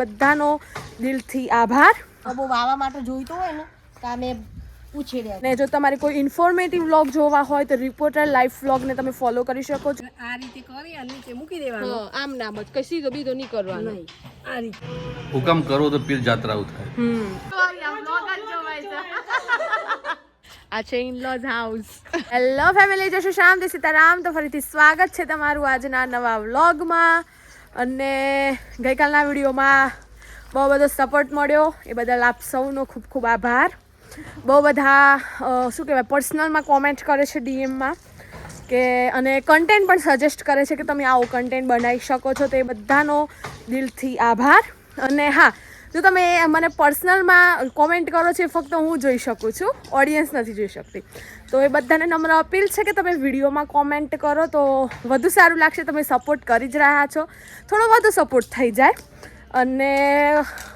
બધાનો દિલથી આભાર. અબો વાવા માટે જોઈતો હોય ને તો અમે પૂછી રહ્યા ને જો તમારે કોઈ ઇન્ફોર્મેટિવ વ્લોગ જોવા હોય તો રિપોર્ટર લાઈફ વ્લોગને તમે ફોલો કરી શકો છો. આ રીતે કરી અને નીચે મૂકી દેવાનું. આમ નામ જ કઈ સીધો બીજો નહીં કરવાનો. આ રીતે. હુકમ કરો તો પીર જાત્રા ઉઠાય હમ. આ છે. ઇનલોઝ હાઉસ હેલો ફેમિલી જય શ્રી શ્યામ જય સીતારામ. તો ફરીથી સ્વાગત છે તમારું આજના નવા વ્લોગમાં અને ગઈકાલના વિડીયોમાં બહુ બધો સપોર્ટ મળ્યો. એ બદલ આપ સૌનો ખૂબ ખૂબ આભાર. બહુ બધા શું કહેવાય પર્સનલમાં કોમેન્ટ કરે છે ડીએમમાં કે, અને કન્ટેન્ટ પણ સજેસ્ટ કરે છે કે તમે આવો કન્ટેન્ટ બનાવી શકો છો. તો એ બધાનો દિલથી આભાર. અને હા, જો તમે મને પર્સનલમાં કોમેન્ટ કરો છો એ ફક્ત હું જોઈ શકું છું. ઓડિયન્સ નથી જોઈ શકતી. તો એ બધાને નમ્ર અપીલ છે કે તમે વિડીયોમાં કોમેન્ટ કરો તો વધુ સારું લાગશે, તમે સપોર્ટ કરી જ રહ્યા છો. થોડો વધુ સપોર્ટ થઈ જાય. અને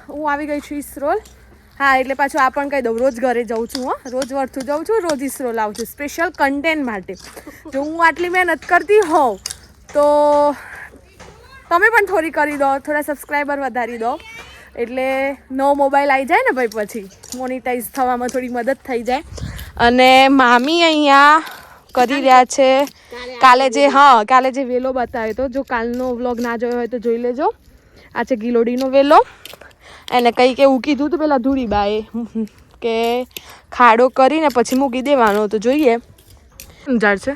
હું આવી ગઈ છું ઈસરોલ. હા, એટલે પાછું આ પણ કહી દઉં, રોજ ઘરે જાઉં છું, હો. રોજ વર્થું જાઉં છું, રોજ ઈસરોલ આવું છું સ્પેશિયલ કન્ટેન્ટ માટે. જો હું આટલી મહેનત કરતી હોઉં, તો તમે પણ થોડી કરી દો, થોડા સબસ્ક્રાઈબર વધારી દો. એટલે નવો મોબાઈલ આવી જાય ને ભાઈ પછી મોનિટાઈઝ થવામાં થોડી મદદ થઈ જાય. અને મામી અહીંયા કરી રહ્યા છે. કાલે જે, હા, કાલે જે વેલો બતાવ્યો તો જો કાલનો વ્લોગ ના જોયો હોય તો જોઈ લેજો. આ છે ગિલોડીનો વેલો. એને કંઈક એવું કીધું હતું પેલા ધૂળીબાએ કે ખાડો કરીને પછી મૂકી દેવાનો તો જોઈએ. ઝાડ છે.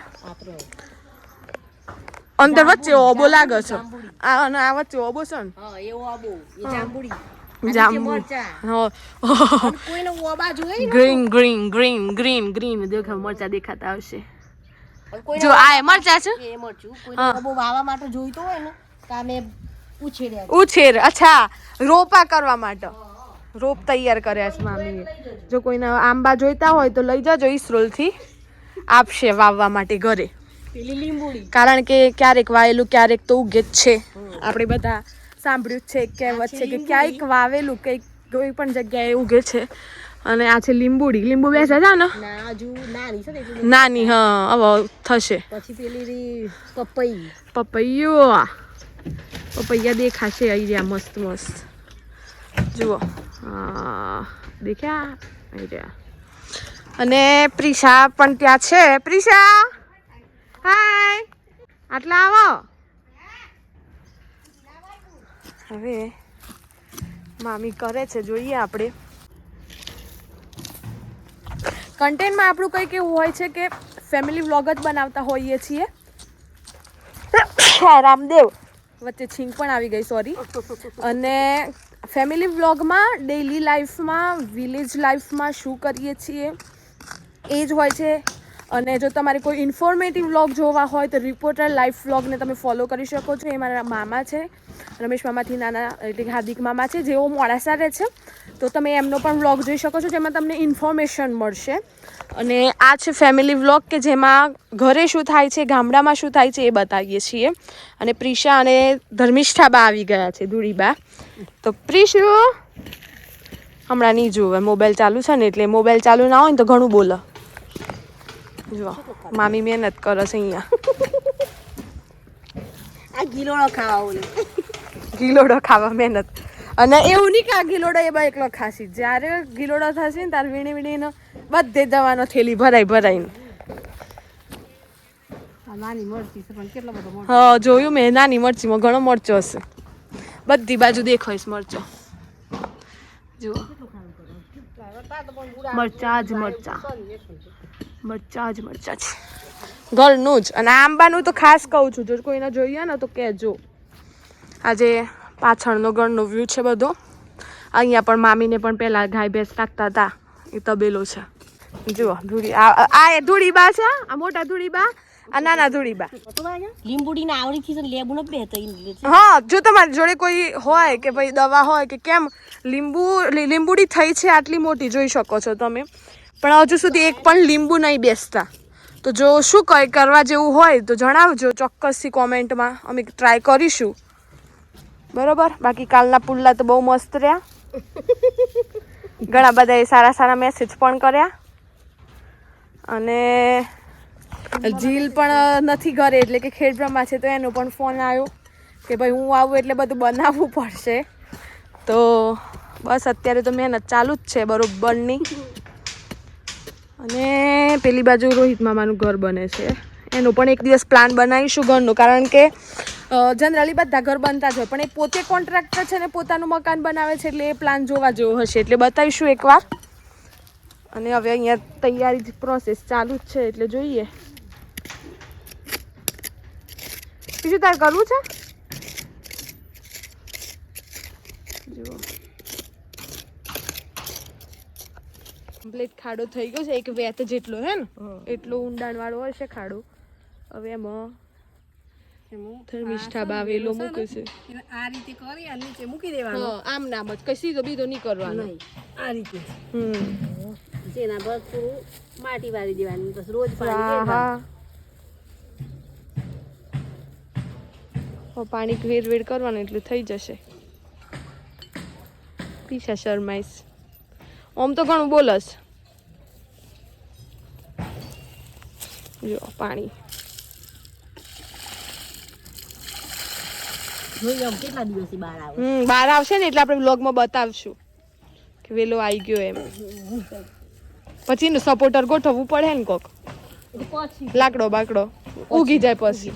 અંદર વચ્ચે ઓબો લાગે છે. આ અને આ વચ્ચે ઓબો છે ને. એવો એ જાંબુડી. જાંબુ green green green green green દેખો મરચા દેખાતા આવશે જો આ મરચા છે એ મરચું કોઈ વાવા માટે જોઈતો હોય ને તો અમે પૂછી ઉછેર અચ્છા રોપા કરવા માટે રોપ તૈયાર કર્યા છે મામીએ જો કોઈના આંબા જોઈતા હોય તો લઈ જાજો ઈસરોલથી આપશે વાવવા માટે ઘરે કારણ કે ક્યારેક વાયેલું ક્યારેક તો ઉગે જ છે આપણે બધા સાંભળ્યું છે કહેવત છે કે ક્યાંક વાવેલું કંઈક કોઈ પણ જગ્યાએ ઉગે છે. અને આ છે લીંબુડી. લીંબુ બેસે છે ને નાની હા હવે થશે. પછી પેલી રી પપઈ પપૈયો. પપૈયા દેખાશે અહીંયા રહ્યા મસ્ત મસ્ત. જુઓ. દેખ્યા? અહીંયા અને પ્રિશા પણ ત્યાં છે. પ્રિશા હાય. આટલા આવો. હવે મામી કરે છે જોઈએ આપણે. કન્ટેન્ટમાં આપણું કંઈક એવું હોય છે કે ફેમિલી વ્લોગ જ બનાવતા હોઈએ છીએ. રામદેવ. વચ્ચે છીંક પણ આવી ગઈ સોરી અને ફેમિલી વ્લોગમાં ડેઈલી લાઈફમાં વિલેજ લાઈફમાં શું કરીએ છીએ એ જ હોય છે. અને જો તમારે કોઈ ઇન્ફોર્મેટિવ વ્લોગ જોવા હોય તો રિપોર્ટર લાઈફ વ્લોગને તમે ફોલો કરી શકો છો. એ મારા મામા છે, રમેશ મામાથી નાના, એટલે હાર્દિક મામા છે, જેઓ મોડાસા રહે છે. તો તમે એમનો પણ વ્લોગ જોઈ શકો છો, જેમાં તમને ઇન્ફોર્મેશન મળશે. અને આ છે ફેમિલી વ્લોગ કે જેમાં ઘરે શું થાય છે, ગામડામાં શું થાય છે એ બતાવીએ છીએ. અને પ્રિશા અને ધર્મિષ્ઠા બા આવી ગયા છે, ધૂળીબા. તો પ્રિશુ, હમણાં નહીં જોવે, મોબાઈલ ચાલુ છે ને, એટલે મોબાઈલ ચાલુ ના હોય ને તો ઘણું બોલે. જો મામી મહેનત કરે છે અહીંયા. આ ગીલોડો ખાવા ગીલોડો ગિલોડો ખાવા મહેનત. અને એવું નહીં કે આ ગીલોડો એ બા એકલો ખાસી જ્યારે ગીલોડો થશે ને ત્યારે વીણી વીણીને બધે દવાનો થેલી ભરાઈ ભરાઈને. હા જોયું મેં નાની મરચીમાં ઘણો મરચો હશે. બધી બાજુ દેખાઈશ મરચો. જુઓ. મરચા જ મરચા. મરચા જ મરચા છે. ઘરનું જ. અને આંબાનું તો ખાસ કહું છું. જો કોઈને જોઈએ ને તો કહેજો. આજે પાછળનો ઘરનો વ્યૂ છે બધો. અહીંયા પણ મામીને પણ પહેલાં ગાય ભેંસ રાખતા હતા. એ તબેલો છે. જુઓ ધૂળી આ આ એ ધૂળીબા છે આ મોટા ધૂળીબા આ નાના ધૂળીબા. લીંબુડી ના આવડી થી લેબુ ન બેહતો હા જો તમારી જોડે કોઈ હોય કે ભાઈ દવા હોય કે કેમ લીંબુ લીંબુડી થઈ છે આટલી મોટી જોઈ શકો છો તમે. પણ હજુ સુધી એક પણ લીંબુ નહીં બેસતા. તો જો શું કંઈ કરવા જેવું હોય તો જણાવજો ચોક્કસથી કોમેન્ટમાં. અમે ટ્રાય કરીશું. બરોબર? બાકી કાલના પુલ્લા તો બહુ મસ્ત રહ્યા. ઘણા બધાએ સારા સારા મેસેજ પણ કર્યા. અને જીલ પણ નથી ઘરે એટલે કે ખેડબ્રહ્મા છે તો એનો પણ ફોન આવ્યો કે ભાઈ હું આવું એટલે બધું બનાવવું પડશે. તો બસ અત્યારે તો મહેનત ચાલુ જ છે બરોબરની. અને પેલી બાજુ રોહિત મામાનું ઘર બને છે. એનો પણ એક દિવસ પ્લાન બનાવીશું ઘરનું, કારણ કે જનરલી બધા ઘર બનતા જ હોય, પણ એ પોતે કોન્ટ્રાક્ટર છે ને પોતાનું મકાન બનાવે છે એટલે એ પ્લાન જોવા જેવો હશે. એટલે બતાવીશું એકવાર. અને હવે અહીંયા તૈયારી પ્રોસેસ ચાલુ જ છે, એટલે જોઈએ. બીજું તાર કરવું છે? જુઓ. કમ્પ્લીટ ખાડો થઈ ગયો છે એક વેત જેટલો હે ને? એટલો ઊંડાણવાળો હશે ખાડો. હવે એમાં થર્મિષ્ઠા બાવેલો મૂકે છે. આ રીતે કરી અને નીચે મૂકી દેવાનું. આમ નામ જ કઈ સીધો બીધો નહીં કરવાનો. આ રીતે. હમ. જેના પર થોડું માટી વાળી દેવાની પછી રોજ પાણી હા પાણી વેર વેર કરવાનું એટલું થઈ જશે. પીછા શરમાઈશ. ઓમ તો ઘણું બોલસ જો પાણી. આમ બહાર આવશે ને એટલે આપણે બ્લોગમાં બતાવશું કે વેલો આવી ગયો એમ. પછી સપોર્ટર ગોઠવવું પડે ને કોક. લાકડો બાકડો. ઉગી જાય પછી.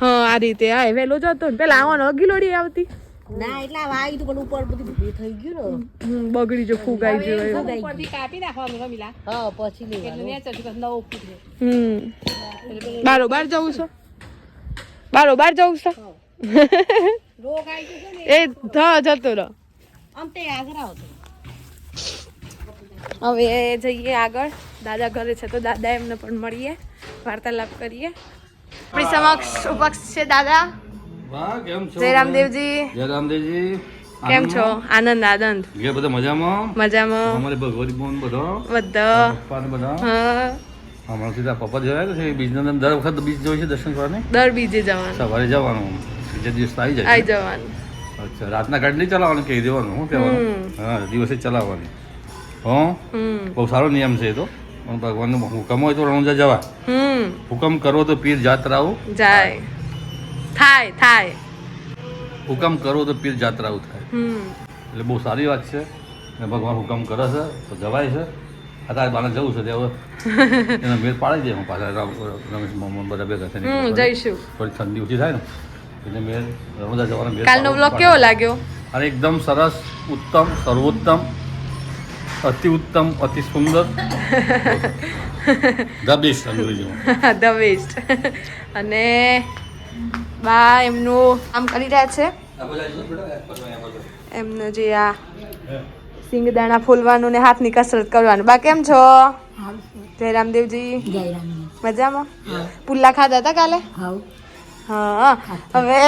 હા આ રીતે આ વેલો જતો ને. પેલા આવવાનો અગીલોડી આવતી. ના એટલે આ વાઈ તો ઉપર બધું થઈ ગયું ને. બગડી જો ફૂગાઈ ગયો. ઉપરથી કાપી નાખવાનું રમીલા. હા પછી લેવાનું. હમ. બારોબાર જવું છે? બારોબાર જવું છે? રોગ આવી ગયો ને. એ ધ જતો રહો. આમ તે આગળ આવતો. હવે જઈએ આગળ. દાદા ઘરે છે તો દાદા એમને પણ મળીએ. વાર્તાલાપ કરીએ. આપણી સમક્ષ ઉપક્ષ છે દાદા. જય રામદેવજી. જય રામદેવજી. કેમ છો? આનંદ આનંદ. ઘેર બધા મજામાં? મજામાં. અમારે ભગવતી બોન બધો. બધા. પપ્પા બધા. હા. અમારા સીધા પપ્પા જવાય છે બીજના દર વખત બીજ જોઈ છે દર્શન કરવાને? દર બીજે જવાનું. સવારે જવાનું. બીજા દિવસ આવી જાય. આવી જવાનું. અચ્છા રાતના ગાડી નહીં ચલાવવાનું કહી દેવાનું શું કહેવાનું? હા દિવસે ચલાવવાની. હો? બહુ સારો નિયમ છે એ તો. પણ ભગવાનનો હુકમ હોય તો રણુજા જવા. હુકમ કરો તો પીર જાત્રાઓ જાય. થાય થાય. હુકમ કરો તો પીર જાત્રાઓ થાય. એટલે બહુ સારી વાત છે. ને ભગવાન હુકમ કરે છે તો જવાય છે. અત્યારે બાને જવું છે તે હવે. એનો મેળ પાડી દે હું પાછા રામ- રમેશ મોહમ્મદ બધા ભેગા થઈને. જઈશું. થોડી ઠંડી ઓછી થાય ને. એટલે મેળ રણુજા જવાનો મેળ કાલનો બ્લોગ કેવો લાગ્યો? અને એકદમ સરસ ઉત્તમ સર્વોત્તમ. અતિ ઉત્તમ અતિ સુંદર. ધ બેસ્ટ અંગ્રેજીમાં. ધ બેસ્ટ અને બા એમનું કામ કરી રહ્યા છે. એમને જે આ સિંગદાણા ફૂલવાનું ને હાથની કસરત કરવાનું. બા કેમ છો? જય રામદેવજી. મજામાં? પુલ્લા ખાધા હતા કાલે? હા. હવે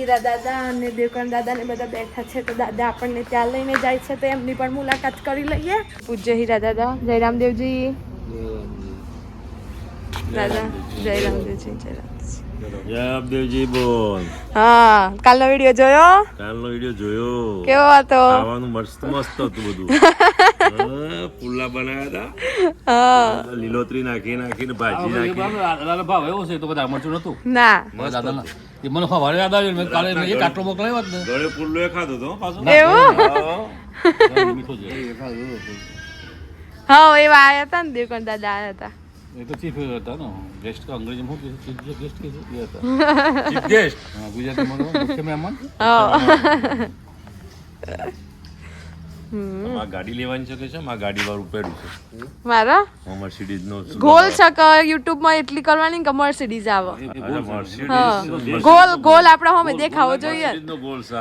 ઈરા દાદા અને દેવકરણ દાદા ને બધા બેઠા છે તો દાદા આપણને ત્યાં લઈને જાય છે તો એમની પણ મુલાકાત કરી લઈએ. પૂજ્ય હીરા દાદા જય રામદેવજી. દાદા જય રામદેવજી જય રામદેવજી. જય બોલ હા કાલનો વીડિયો જોયો કાલનો વીડિયો જોયો કેવો હતો ખાવાનું મસ્ત મસ્ત હતું બધું પુલ્લા બનાવ્યા હતા લીલોતરી નાખી નાખીને ભાજી નાખી ભાવ એવો છે તો બધા મરચું નતું ના મને યાદ આવ્યું મેં કાલે એક આટલો મોકલાયો ને ગળે પુલ્લો એ ખાધો હતો પાછો એવું હા. મીઠો છે હા એવા આયા હતા ને દેવકણ દાદા આયા હતા એ તો ચીફ હતા ને. ગેસ્ટ અંગ્રેજીમાં શું કીધું? ચીફ ગેસ્ટ કે છે હતા. ચીફ ગેસ્ટ હા ગુજરાતી માં મુખ્ય મહેમાન. હા. ગાડી લેવાની છે કે છે આ ગાડી વાળું પેડું છે. મારા? મર્સિડીઝ નો ગોલ છે યુટ્યુબમાં એટલી કરવાની કે મર્સિડીઝ આવે. ગોલ ગોલ આપણા હોમે દેખાવો જોઈએ. નો ગોલ છે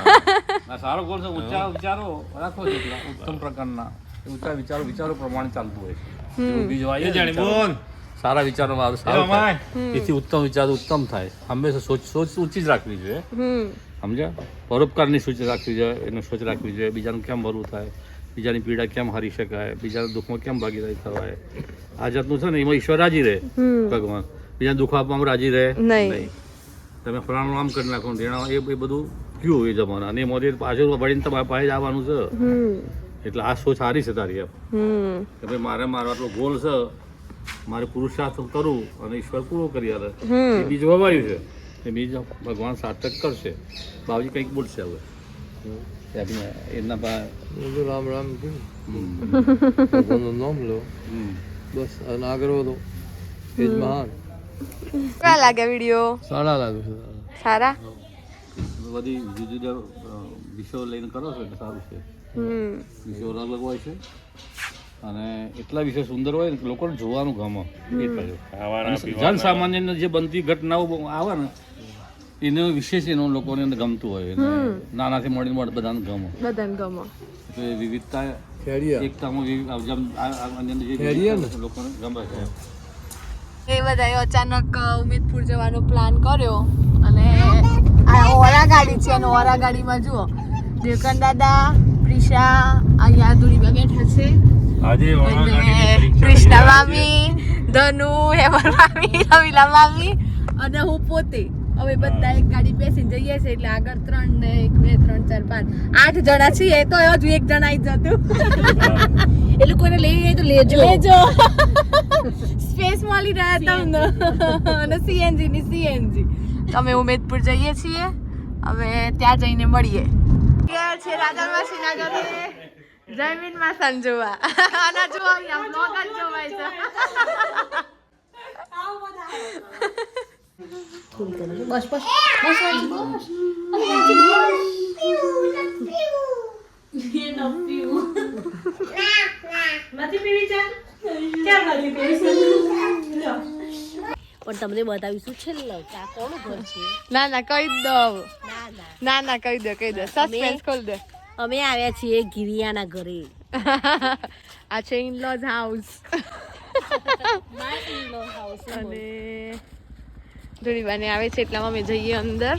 સારો ગોળ છે ઊંચા વિચારો રાખો જેટલા ઉત્તમ પ્રકારના ઊંચા વિચારો વિચારો પ્રમાણે ચાલતું હોય છે. બીજું એ જાણે બોલ. સારા વિચારો સારું થાય. એથી ઉત્તમ વિચાર ઉત્તમ થાય. હંમેશા સોચ સોચ ઊંચી જ રાખવી જોઈએ. સમજ્યા? પરોપકારની સોચ રાખવી જોઈએ એનો સોચ રાખવી જોઈએ. બીજાનું કેમ ભરવું થાય? બીજાની પીડા કેમ હારી શકાય? બીજાના દુઃખમાં કેમ ભાગીદારી થવાય? આ જાતનું છે ને એમાં ઈશ્વર રાજી રહે ભગવાન. બીજાને દુઃખ આપવામાં રાજી રહે? નહીં. તમે ફલાણું આમ કરી નાખો એ બધું કયું એ જમાના અને મોદી પાછળ વળીને તમારે પાસે જ આવવાનું છે. એટલે આ સોચ સારી છે તારી એમ. હમ. કે ભાઈ મારે મારો આટલો ગોલ છે મારે પુરુષાર્થ કરું અને ઈશ્વર પૂરો કરી આલે. એ બીજ વવાયું છે. એ બીજ ભગવાન સાર્થક કરશે. બાબુજી કંઈક બોલશે હવે. એમને એમના પા રામ રામ ભગવાનનું નામ લો. હમ. બસ અને આગળ વધો. એ જ મહાન. કેવા લાગે વીડિયો સારા લાગે છે સારા. બધી જુદી જુદા વિષયો લઈને કરો છો એટલે સારું છે. વિષયો અલગ અલગ હોય છે. અને એટલા વિશે સુંદર હોય ને લોકોને જોવાનું ગમે. જન સામાન્ય જે. બનતી ઘટનાઓ આવે ને એનો વિશેષ એનો લોકોને ગમતું હોય. નાનાથી મળીને મળે બધાને ગમે. બધાને ગમો. એટલે એ વિવિધતા એકતામાં લોકોને ગમે છે. એ બધાએ અચાનક ઉમેદપુર જવાનો પ્લાન કર્યો. અને આ ઓરા ગાડી છે અને ઓરા ગાડીમાં જુઓ. દેવકાન દાદા પ્રિશા અહીંયા દુડીમાં બેઠા છે. આજે કૃષ્ણા મામી ધનુ હેમર મામી રવિલા મામી અને હું પોતે. હવે બધા એક ગાડી બેસીને જઈએ છે એટલે આગળ ત્રણ ને એક બે ત્રણ ચાર પાંચ આઠ જણા છીએ. તો હજુ એક જણા આવી જતું. એ લોકોને લઈ જાય તો લેજો. લેજો. સ્પેસ મળી રહ્યા તમને. અને સીએનજી ની સીએનજી અમે ઉમેદપુર જઈએ છીએ. હવે ત્યાં જઈને મળીએ. ગયા છે રાજા માસીના ઘરે જયમીન માસન જોવા અહીંયા બ્લોગ જ જોવાય છે. બસ બસ. બસ. પણ તમને બતાવીશું છેલ્લો કે આ કોનું ઘર છે? ના ના કહી દો ના ના. કહી દે કહી દે. સસ્પેન્સ ખોલ દે. અમે આવ્યા છીએ ગિરિયાના ઘરે. આ છે ઇન લોઝ હાઉસ અને ધૂળીબાને આવે છે એટલામાં અમે જઈએ અંદર.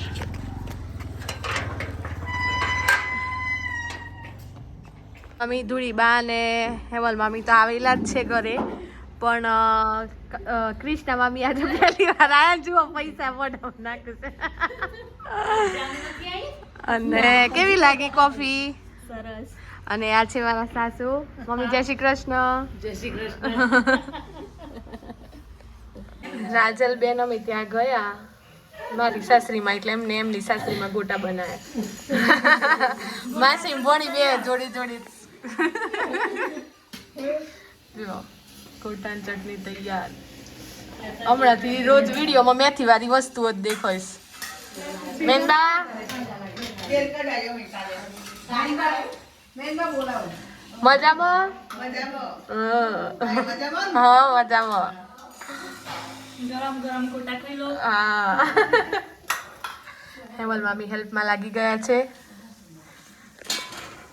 મમ્મી ધૂળીબા અને હેમલ મામી તો આવેલા જ છે ઘરે. પણ અ, ક- અ, ક્રિષ્ના મામી આજે પહેલી વાર આયા જુઓ પૈસા મોઢામાં નાખશે. અને કેવી લાગી કોફી? સરસ. અને આ છે મારા સાસુ. મમ્મી જય શ્રી કૃષ્ણ. જય શ્રી કૃષ્ણ. રાજલ બેન અમે ત્યાં ગયા. મારી સાસરીમાં એટલે એમને એમની સાસરીમાં ગોટા બનાવ્યા. માસી ભણી બે જોડી જોડી. જો ગોટાની ચટણી તૈયાર. હમણાંથી રોજ વિડીયોમાં મેથી વાળી વસ્તુઓ જ દેખાઈશ. મેનબા? મજામાં? હં. હા મજામાં. હા. હેમલ મામી હેલ્પમાં લાગી ગયા છે.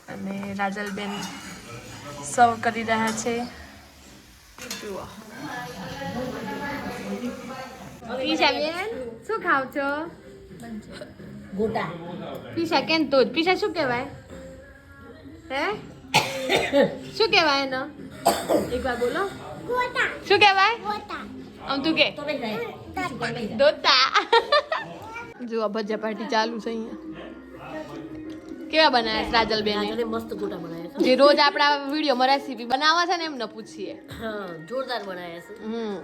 અને રાજલબેન સર્વ કરી રહ્યા છે. જુઓ પીશાબેન શું ખાવ છો? ગોટા. પીશા કેમ તો પીસા શું કહેવાય? હે? શું કહેવાય એનો? એકવાર બોલો. શું કહેવાય? આમ તું કે. દોતા જુઓ ભજીયા પાર્ટી ચાલુ છે અહીંયા. કેવા બનાવ્યા છે રાજલબેન? આગળ મસ્ત ગોટા બનાવ્યા છે. જે રોજ આપણા વિડીયોમાં રેસીપી બનાવવા છે ને એમને પૂછીએ. હા જોરદાર બનાવ્યા છે. હમ.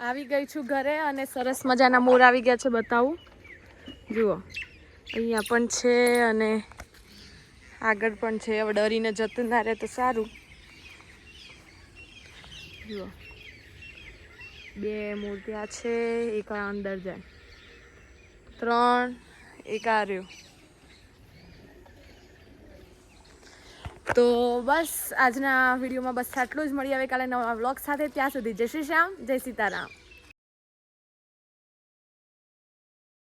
આવી ગઈ છું ઘરે અને સરસ મજાના મોર આવી ગયા છે બતાવું. જુઓ. અહીંયા પણ છે અને આગળ પણ છે. હવે ડરીને જતું ના રહે તો સારું. જુઓ. બે મૂર્તિયા છે, એક અંદર જાય. ત્રણ, એક આ રહ્યું. તો બસ, આજના વિડીયોમાં બસ આટલું જ. મળી આવે કાલે નવા વ્લોગ સાથે. ત્યાં સુધી જય શ્રી શ્યામ, જય સીતારામ.